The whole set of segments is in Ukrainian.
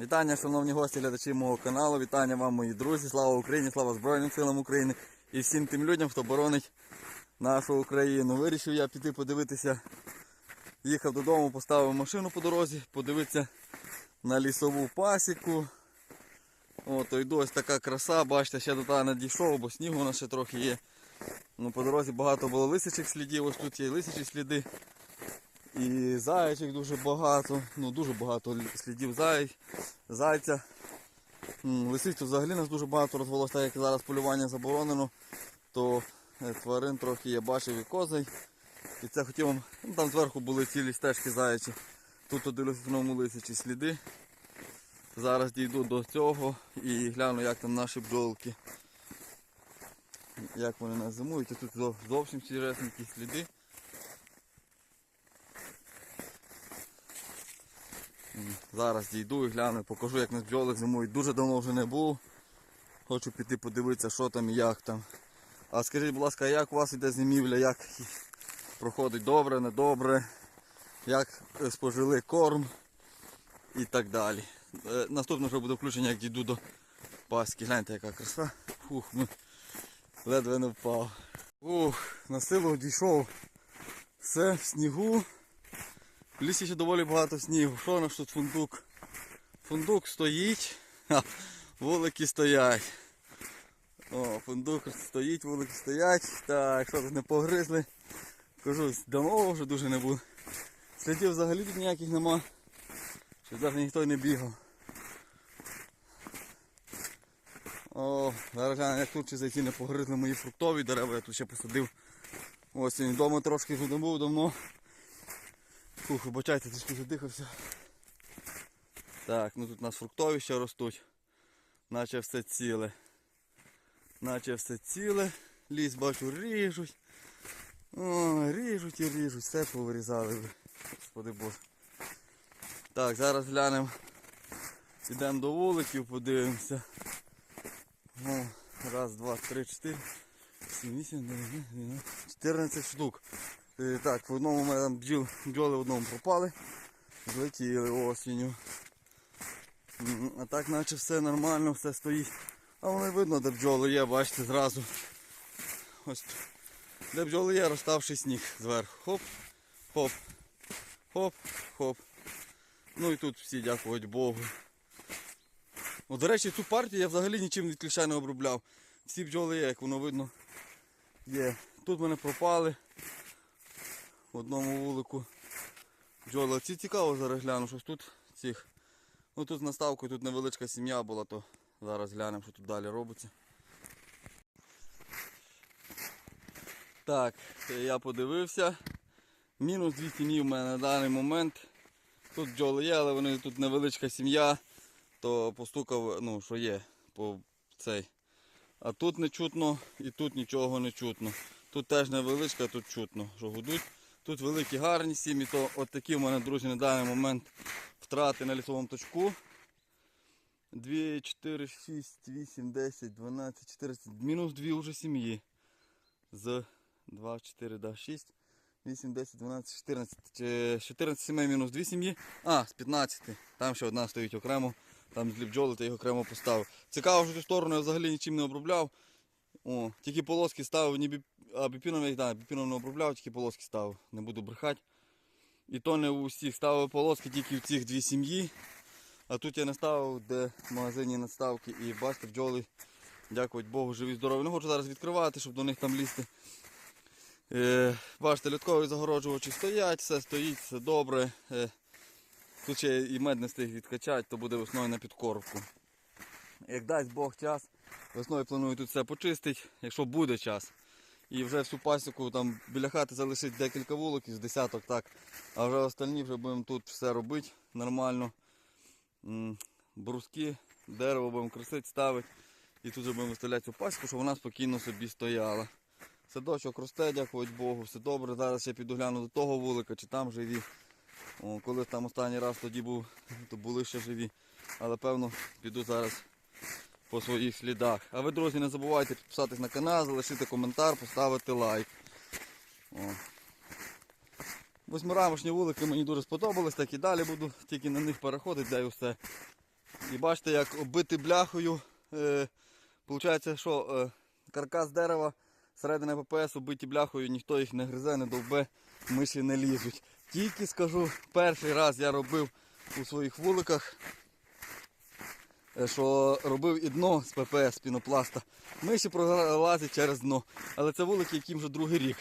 Вітання, шановні гості, глядачі мого каналу. Вітання вам, мої друзі. Слава Україні, слава Збройним силам України і всім тим людям, хто боронить нашу Україну. Вирішив я піти подивитися. Їхав додому, поставив машину по дорозі, подивитися на лісову пасіку. О, то йду ось така краса, бачите, ще до туди не дійшов, бо снігу у нас ще трохи є. Ну, по дорозі багато було лисячих слідів, ось тут є лисячі сліди. І зайчих дуже багато, ну дуже багато слідів зай, зайця. Тут взагалі нас дуже багато розвелося, так як зараз полювання заборонено, то е, тварин трохи я бачив і козей. І це хотів вам, ну там зверху були цілі стежки заячі. Тут дивлюся в новому лисячі сліди. Зараз дійду до цього і гляну, як там наші бджолки. Як вони нас зимують. Тут зо- зовсім сіресенькі сліди. Зараз дійду і гляну, покажу, як нас бджоли зимують. Дуже давно вже не був. Хочу піти подивитися, що там і як там. А скажіть, будь ласка, як у вас іде зимівля, як проходить добре, недобре, як е, спожили корм і так далі. Е, Наступне вже буде включення, як дійду до паски. Гляньте, яка краса. Фух, ну, ледве не впав. Ух, на силу дійшов. Все в снігу. В лісі ще доволі багато снігу. Що у нас тут фундук? Фундук стоїть, а вулики стоять. О, фундук стоїть, вулики стоять. Так, що тут не погризли. Кажу, давно вже дуже не було. Слідів взагалі тут ніяких нема. Щоб навіть ніхто не бігав. О, зараз як тут чи зайти не погризли мої фруктові дерева, я тут ще посадив. Ось він вдома трошки вже не був давно. Фух, вибачайте, трішки задихався. Так, ну тут у нас фруктові ще ростуть. Наче все ціле. Наче все ціле. Ліс бачу ріжуть. О, ріжуть і ріжуть, все повирізали. ви. Господи Боже. Так, зараз глянемо. Йдемо до вуликів, подивимося. О, раз, два, три, чотири. Сім, вісім, дев'ять, дванадцять, 14 штук. Е, Так, в одному мене там бджіл, бджоли в одному пропали. Злетіли осінню. А так наче все нормально, все стоїть. А воно видно, де бджоли є, бачите, зразу. Ось де бджоли є, розставший сніг зверху. Хоп, хоп, хоп, хоп. Ну і тут всі дякують Богу. О, до речі, цю партію я взагалі нічим від не обробляв. Всі бджоли є, як воно видно. Є. Тут мене пропали одному вулику. Бджоли. Ці цікаво зараз гляну, щось тут цих. Ну тут з наставкою тут невеличка сім'я була, то зараз глянемо, що тут далі робиться. Так, я подивився. Мінус дві сім'ї в мене на даний момент. Тут бджоли є, але вони тут невеличка сім'я, то постукав, ну, що є по цей. А тут не чутно і тут нічого не чутно. Тут теж невеличка, тут чутно, що гудуть. Тут великі гарні сім'ї, то от такі в мене, друзі, на даний момент втрати на лісовому точку. 2, 4, 6, 8, 10, 12, 14, мінус 2 вже сім'ї. З 2, 4, да, 6, 8, 10, 12, 14. Е, 14 сімей мінус 2 сім'ї. А, з 15. Там ще одна стоїть окремо. Там злі бджоли, та їх окремо поставив. Цікаво, що цю сторону я взагалі нічим не обробляв. О, тільки полоски ставив, ні біп... а біпіном я да, біпіном не обробляв, тільки полоски ставив. Не буду брехати. І то не у всіх ставив полоски, тільки в цих дві сім'ї. А тут я не ставив, де в магазині надставки. І бачите, бджоли, дякувати Богу, живі здорові. Не хочу зараз відкривати, щоб до них там лізти. Е, бачите, льоткові загороджувачі стоять, все стоїть, все добре. Е, тут ще і мед не встиг відкачати, то буде весною на підкормку. Як дасть Бог час, весною планую тут все почистити, якщо буде час. І вже всю пасіку там біля хати залишить декілька вуликів з десяток, так. А вже остальні вже будемо тут все робити нормально. Бруски, дерево будемо красити, ставити. І тут вже будемо виставляти цю пасіку, щоб вона спокійно собі стояла. Садочок росте, дякувати Богу, все добре. Зараз я піду гляну до того вулика, чи там живі. О, коли там останній раз тоді був, то були ще живі. Але певно піду зараз по своїх слідах. А ви, друзі, не забувайте підписатись на канал, залишити коментар, поставити лайк. О. Восьмирамочні вулики мені дуже сподобались, так і далі буду тільки на них переходити, де і все. І бачите, як оббити бляхою. Е, Получається, що е, каркас дерева, середина ППС оббиті бляхою, ніхто їх не гризе, не довбе, миші не лізуть. Тільки скажу, перший раз я робив у своїх вуликах, що робив і дно з ППС, з пінопласта. Миші пролазять через дно. Але це вулики, яким вже другий рік.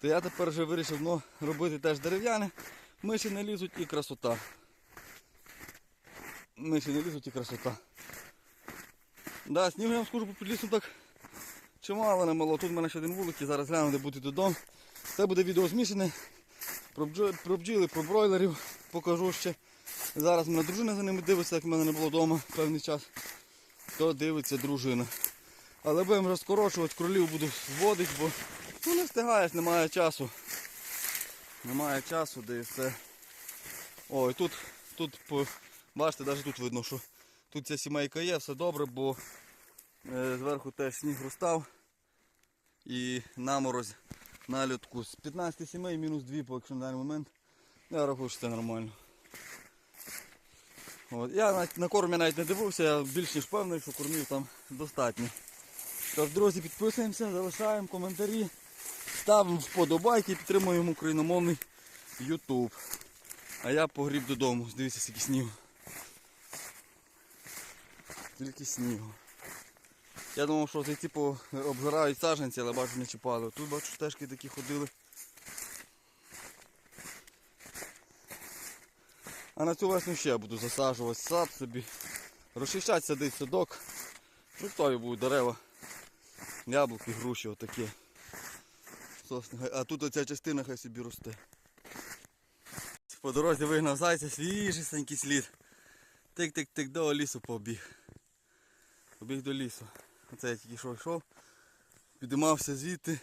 То я тепер вже вирішив дно робити теж дерев'яне. Миші не лізуть і красота. Миші не лізуть і красота. Да, снігу я вам скажу по підлісу так чимало немало. Тут в мене ще один вулик і зараз гляну, де бути додому. Це буде відео змішане. Про бджіли, про бройлерів покажу ще. Зараз мене дружина за ними дивиться, як в мене не було вдома певний час. То дивиться дружина. Але будемо розкорочувати, кролів буду зводити, бо ну, не встигаєш, немає часу. Немає часу, де. Ой, тут, тут бачите, навіть тут видно, що тут ця сімейка є, все добре, бо е, зверху теж сніг розстав і наморозь на льотку. З 15 сімей мінус 2 поки на даний момент. Я рахую, що це нормально. От. Я навіть на корм я навіть не дивився, я більш ніж певний, що кормів там достатньо. Тож, друзі, підписуємося, залишаємо коментарі, ставимо вподобайки, підтримуємо україномовний YouTube. А я погріб додому. Дивіться, скільки снігу. Тільки снігу. Я думав, що це типу обжирають саджанці, але бачу не чіпали. Тут бачу стежки такі ходили. А на цю весну ще буду засаджувати сад собі. Розчищати садить садок. Фруктові будуть дерева. Яблуки, груші отакі. Сосни. А тут оця частина хай собі росте. По дорозі вигнав зайця, свіжесенький слід. Тик-тик-тик до лісу побіг. Побіг до лісу. Оце я тільки що йшов. Підіймався звідти.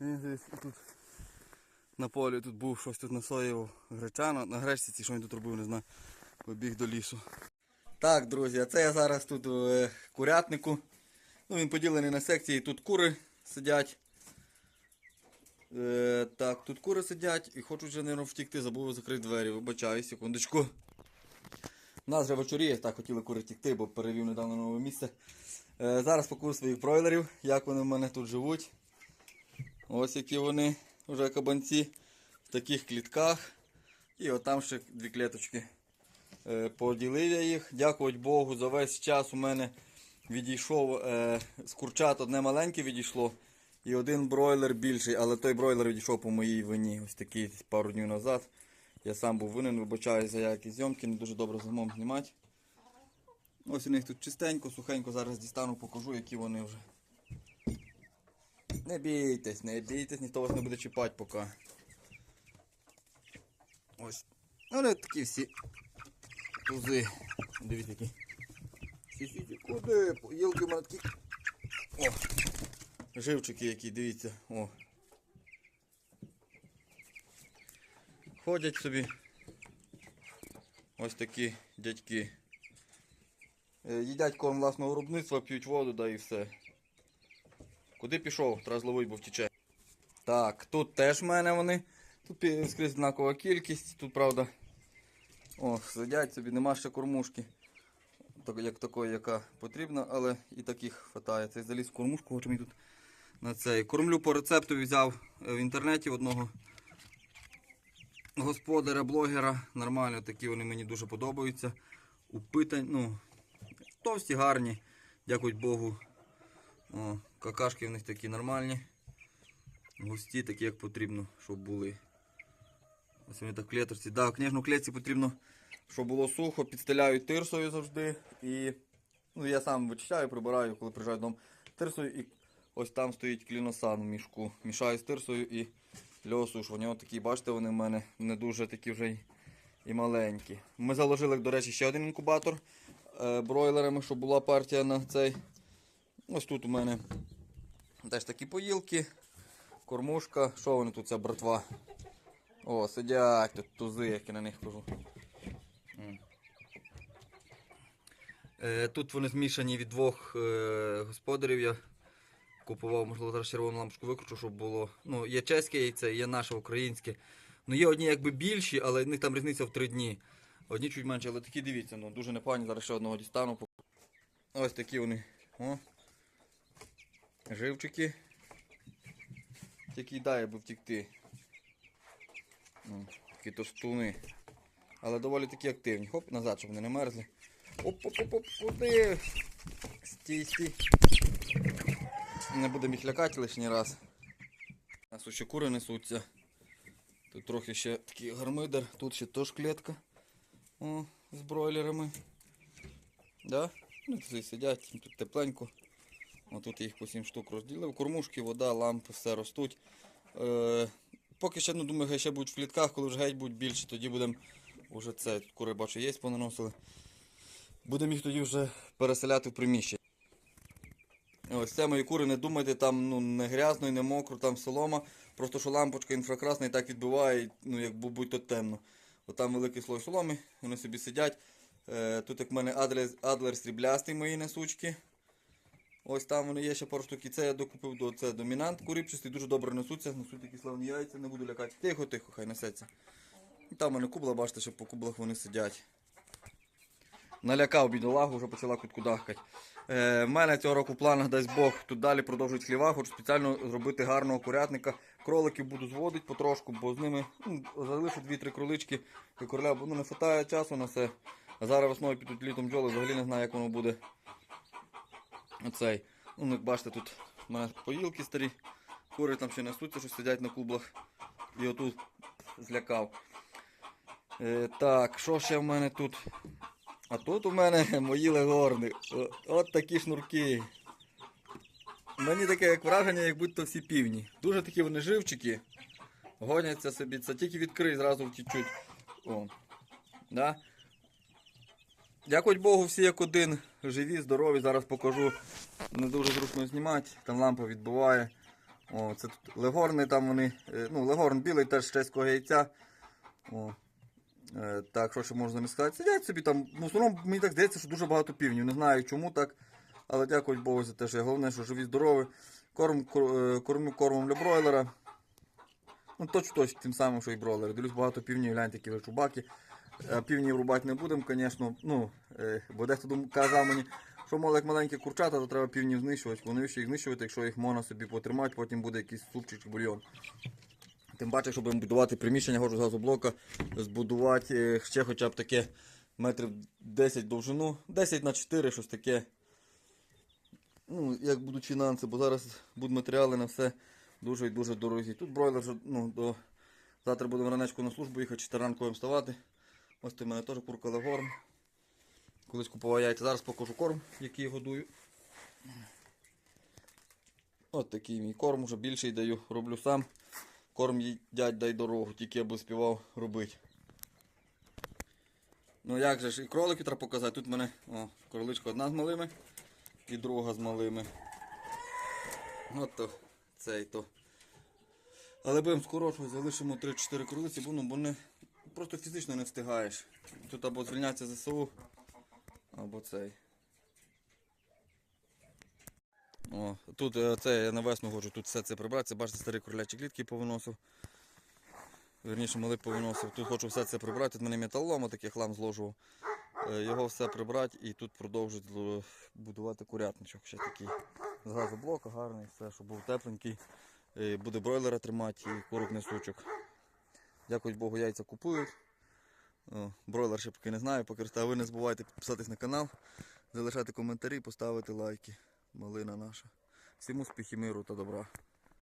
Десь тут на полі тут був щось тут насоював гречано. На гречці ці, що він тут робив, не знаю. Побіг до лісу. Так, друзі, а це я зараз тут е, курятнику. Ну, він поділений на секції. Тут кури сидять. Е, так, тут кури сидять і хочуть вже, мабуть, втікти, забув закрити двері. Вибачаю, секундочку. У нас вже вечоріє, так хотіли кури втікти, бо перевів недавно нове місце. Е, зараз покажу своїх бройлерів, як вони в мене тут живуть. Ось які вони вже кабанці в таких клітках. І от там ще дві клеточки. Е, поділив я їх. Дякувати Богу, за весь час у мене відійшов е, з курчат одне маленьке відійшло. І один бройлер більший, але той бройлер відійшов по моїй вині. Ось такий пару днів назад. Я сам був винен, вибачаю за якісь зйомки, не дуже добре зимом знімати. Ось у них тут чистенько, сухенько, зараз дістану, покажу, які вони вже. Не бійтесь, не бійтесь, ніхто вас не буде чіпати поки. Ось. Вони такі всі тузи. Дивіться які. Сі-сі-сі, Куди? Їлки в мене такі. О! Живчики які, дивіться. О. Ходять собі. Ось такі дядьки. Е, Їдять корм власного виробництва, п'ють воду, да і все. Куди пішов? Треба зловити, бо втіче. Так, тут теж в мене вони. Тут скрізь однакова кількість. Тут, правда, о, сидять собі, нема ще кормушки. Так, як такої, яка потрібна, але і таких хватає. Це заліз в кормушку, хоче мені тут на цей. Кормлю по рецепту взяв е, в інтернеті одного господаря, блогера. Нормально, такі вони мені дуже подобаються. Упитані, ну, товсті, гарні. Дякую Богу. О, какашки в них такі нормальні. Густі, такі як потрібно, щоб були. Ось вони так в клеточці. Да, княжну клетці потрібно, щоб було сухо, підстеляю тирсою завжди. І ну, я сам вичищаю, прибираю, коли приїжджаю додому тирсою. І ось там стоїть кліносан в мішку. Мішаю з тирсою і що вони такі, бачите, вони в мене не дуже такі вже і маленькі. Ми заложили, до речі, ще один інкубатор е, бройлерами, щоб була партія на цей. Ось тут у мене теж такі поїлки, кормушка. Що вони тут, ця братва? О, сидять тут тузи, як я на них кажу. Е, Тут вони змішані від двох е, господарів. Я купував, можливо, зараз червону лампочку викручу, щоб було. Ну, є чеське яйце, є наше українське. Ну, є одні якби більші, але в них там різниця в три дні. Одні чуть менше, але такі дивіться, ну дуже непогані. Зараз ще одного дістану. Ось такі вони. О. Живчики. Тільки дай, аби втікти. Ну, такі товстуни. Але доволі такі активні. Хоп, назад, щоб вони не мерзли. Оп-оп-оп-оп, куди? Стій, стій. Не будемо їх лякати лишній раз. У нас ще кури несуться. Тут трохи ще такий гармидер, тут ще теж клітка. О, з бройлерами. Да? Ну, сидять, тут тепленько. О, тут я їх по 7 штук розділив. Кормушки, вода, лампи, все ростуть. Е, поки ще, ну, думаю, ще будуть в клітках, коли вже геть будуть більше, тоді будемо вже це, кури бачу, є, понаносили. Будемо їх тоді вже переселяти в приміщення. Ось це мої кури, не думайте, там ну, не грязно і не мокро, там солома. Просто що лампочка інфракрасна і так відбиває, ну як будь-то темно. От там великий слой соломи, вони собі сидять. Е, тут як в мене адлер, адлер сріблястий мої несучки. Ось там вони є ще пару штук. І це я докупив до це домінант куріпчастий, дуже добре несуться, несуть такі славні яйця, не буду лякати. Тихо, тихо, хай несеться. Там в мене кубла, бачите, що по кублах вони сидять. Налякав бідолагу, вже почала куткудахкати. Е, в мене цього року в планах, дасть Бог, тут далі продовжують хліва, хочу спеціально зробити гарного курятника. Кроликів буду зводити потрошку, бо з ними ну, залишу 2-3 кролички. Короля ну, не вистачає часу на це. А зараз весною підуть літом бджоли, взагалі не знаю, як воно буде. Оцей. Ну, як бачите, тут в мене поїлки старі. Кури там ще несуться, що сидять на кублах. І отут злякав. Е, так, що ще в мене тут? А тут у мене мої легорни. О, от такі шнурки. Мені таке як враження, як будь-то всі півні. Дуже такі вони живчики. Гоняться собі. Це тільки відкрий, зразу втічуть. О. Да? Дякую Богу, всі як один. Живі, здорові. Зараз покажу. Не дуже зручно знімати. Там лампа відбиває. О, це тут легорни, там вони. е, Ну, легорн білий, теж з чеського яйця. О. Е, Так, що ще можна не сказати? Сидять собі там. Ну, в основному мені так здається, що дуже багато півнів. Не знаю чому так. Але дякую Богу за те, що головне, що живі здорові. Корм, кор- е, кормлю кормом для бройлера. Ну, точно точно тим самим, що і бройлери. Дивлюсь, багато півнів, гляньте, які чубаки. Е, Півнів рубати не будемо, звісно. Ну, е, бо дехто казав мені, що мол, як маленькі курчата, то треба півнів знищувати. Вони ще їх знищувати, якщо їх можна собі потримати, потім буде якийсь супчик чи бульйон. Тим паче, щоб будувати приміщення, хочу з газоблока збудувати е, ще хоча б таке метрів 10 довжину, 10 на 4, щось таке. Ну, як будуть фінанси, бо зараз будуть матеріали на все дуже і дуже дорогі. Тут бройлер ну, до... завтра будемо ранечку на службу їхати, 4 ранку вставати. Ось тут в мене теж курка легорм. Колись купував яйця. Зараз покажу корм, який годую. От такий мій корм, вже більший даю, роблю сам. Корм їдять дай дорогу, тільки я би співав робити. Ну як же ж, і кролики треба показати. Тут в мене о, кроличка одна з малими і друга з малими. От то цей то. Але будемо скорочувати, залишимо 3-4 кролиці, бо, ну, бо не, просто фізично не встигаєш. Тут або звільняться ЗСУ, або цей. О, тут е, це я на весну хочу тут все це прибрати. Це бачите, старі кролячі клітки повиносив. Вірніше, малий повиносив. Тут хочу все це прибрати. Тут мене металолом, такий хлам зложував. Е, Його все прибрати і тут продовжити е, будувати курятничок. Ще такий з газоблока гарний, все, щоб був тепленький. Буде бройлера тримати і курок несучок. Дякую Богу, яйця купують. Бройлер ще поки не знаю, поки росте. А ви не забувайте підписатись на канал, залишати коментарі, поставити лайки. Малина наша. Всім успіхів, миру та добра.